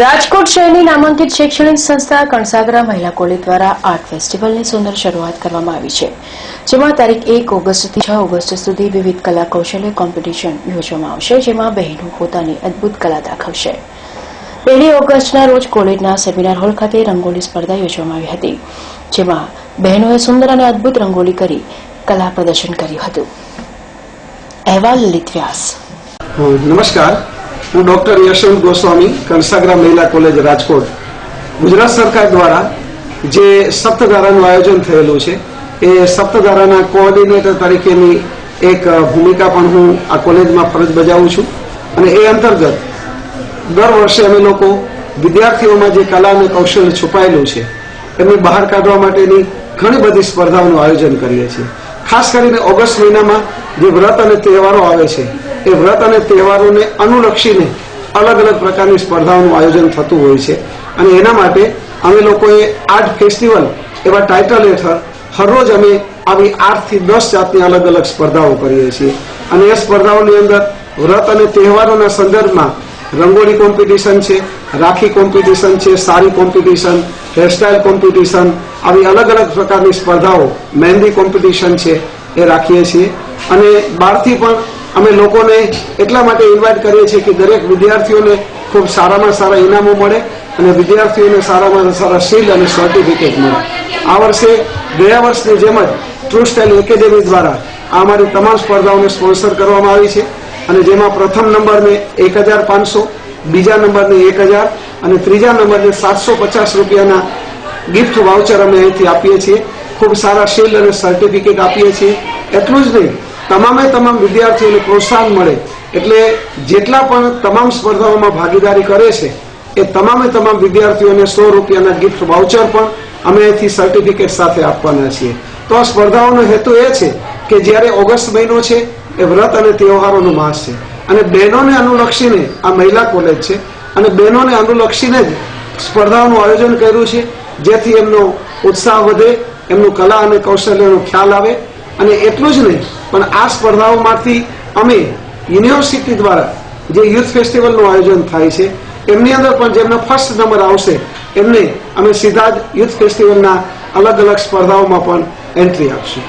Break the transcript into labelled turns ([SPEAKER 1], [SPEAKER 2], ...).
[SPEAKER 1] રાજકોટ શહેરની નામાંકિત શૈક્ષણિક સંસ્થા કણસાગરા મહિલા કોલેજ દ્વારા આર્ટ ફેસ્ટિવલની સુંદર શરૂઆત કરવામાં આવી છે, જેમાં તારીખ એક ઓગસ્ટથી છ ઓગસ્ટ સુધી વિવિધ કલા કૌશલ્ય કોમ્પિટિશન યોજવામાં આવશે, જેમાં બહેનો પોતાની અદભુત કલા દાખવશે. પહેલી ઓગસ્ટના રોજ કોલેજના સેમિનાર હોલ ખાતે રંગોલી સ્પર્ધા યોજવામાં આવી હતી, જેમાં બહેનોએ સુંદર અને અદભુત રંગોલી કરી કલા પ્રદર્શન કર્યું હતું. અહેવાલ લલિત વ્યાસ.
[SPEAKER 2] નમસ્કાર. હું ડોક્ટર યશવંત ગોસ્વામી કંસાગરા મહિલા કોલેજ, રાજકોટ. ગુજરાત સરકાર દ્વારા જે સપ્તધારાનું આયોજન થયેલું છે, એ સપ્તધારાના કોઓર્ડિનેટર તરીકેની એક ભૂમિકા પણ હું આ કોલેજમાં ફરજ બજાવું છું. અને એ અંતર્ગત દર વર્ષે અમે લોકો વિદ્યાર્થીઓમાં જે કલા અને કૌશલ્ય છુપાયેલું છે, એમને બહાર કાઢવા માટેની ઘણી બધી સ્પર્ધાઓનું આયોજન કરીએ છીએ. ખાસ કરીને ઓગસ્ટ મહિનામાં જે વ્રત અને તહેવારો આવે છે એ વ્રત અને તહેવારોને અનુલક્ષીને અલગ અલગ પ્રકારની સ્પર્ધાઓનું આયોજન થતું હોય છે. અને એના માટે અમે લોકોએ આર્ટ ફેસ્ટિવલ એવા ટાઇટલ હેઠળ હરરોજ અમે આવી આઠથી દસ જાતની અલગ અલગ સ્પર્ધાઓ કરીએ છીએ. અને એ સ્પર્ધાઓની અંદર વ્રત અને તહેવારોના સંદર્ભમાં રંગોળી કોમ્પિટિશન છે, રાખી કોમ્પિટિશન છે, સાડી કોમ્પિટિશન, હેરસ્ટાઇલ કોમ્પિટિશન, આવી અલગ અલગ પ્રકારની સ્પર્ધાઓ, મહેંદી કોમ્પિટિશન છે, એ રાખીએ છીએ. અને બહારથી પણ અમે લોકોને એટલા માટે ઇન્વાઇટ કરીએ છીએ કે દરેક વિદ્યાર્થીઓને ખૂબ સારામાં સારા ઇનામો મળે અને વિદ્યાર્થીઓને સારામાં સારા શીલ્ડ અને સર્ટિફિકેટ મળે. આ વર્ષે ગયા વર્ષની જેમ જ ટ્રુ સ્ટાઇલ એકેડેમી દ્વારા આ અમારી તમામ સ્પર્ધાઓને સ્પોન્સર કરવામાં આવી છે અને જેમાં પ્રથમ નંબરને એક હજાર પાંચસો, બીજા નંબરને એક હજાર અને ત્રીજા નંબરને સાતસો પચાસ રૂપિયાના ગિફ્ટ વાઉચર અમે અહીંથી આપીએ છીએ. ખૂબ સારા શીલ્ડ અને સર્ટિફિકેટ આપીએ છીએ. એટલું જ નહીં તમામે તમામ વિદ્યાર્થીઓને પ્રોત્સાહન મળે. એટલે જેટલા પણ તમામ સ્પર્ધાઓમાં ભાગીદારી કરે છે, એ તમામે તમામ વિદ્યાર્થીઓને સો રૂપિયાના ગિફ્ટ વાઉચર પણ અમે અહીંથી સર્ટિફિકેટ સાથે આપવાના છીએ. તો આ સ્પર્ધાઓનો હેતુ એ છે કે જ્યારે ઓગસ્ટ મહિનો છે, એ વ્રત અને તહેવારોનો માસ છે. અને બહેનોને અનુલક્ષીને આ મહિલા કોલેજ છે, અને બહેનોને અનુલક્ષીને જ સ્પર્ધાઓનું આયોજન કર્યું છે, જેથી એમનો ઉત્સાહ વધે, એમનું કલા અને કૌશલ્યનો ખ્યાલ આવે, અને એટલું જ નહીં પણ આ સ્પર્ધાઓમાંથી અમે યુનિવર્સિટી દ્વારા જે યુથ ફેસ્ટિવલનું આયોજન થાય છે, એમની અંદર પણ જેમનો ફર્સ્ટ નંબર આવશે, એમને અમે સીધા જ યુથ ફેસ્ટિવલના અલગ અલગ સ્પર્ધાઓમાં પણ એન્ટ્રી આપશું.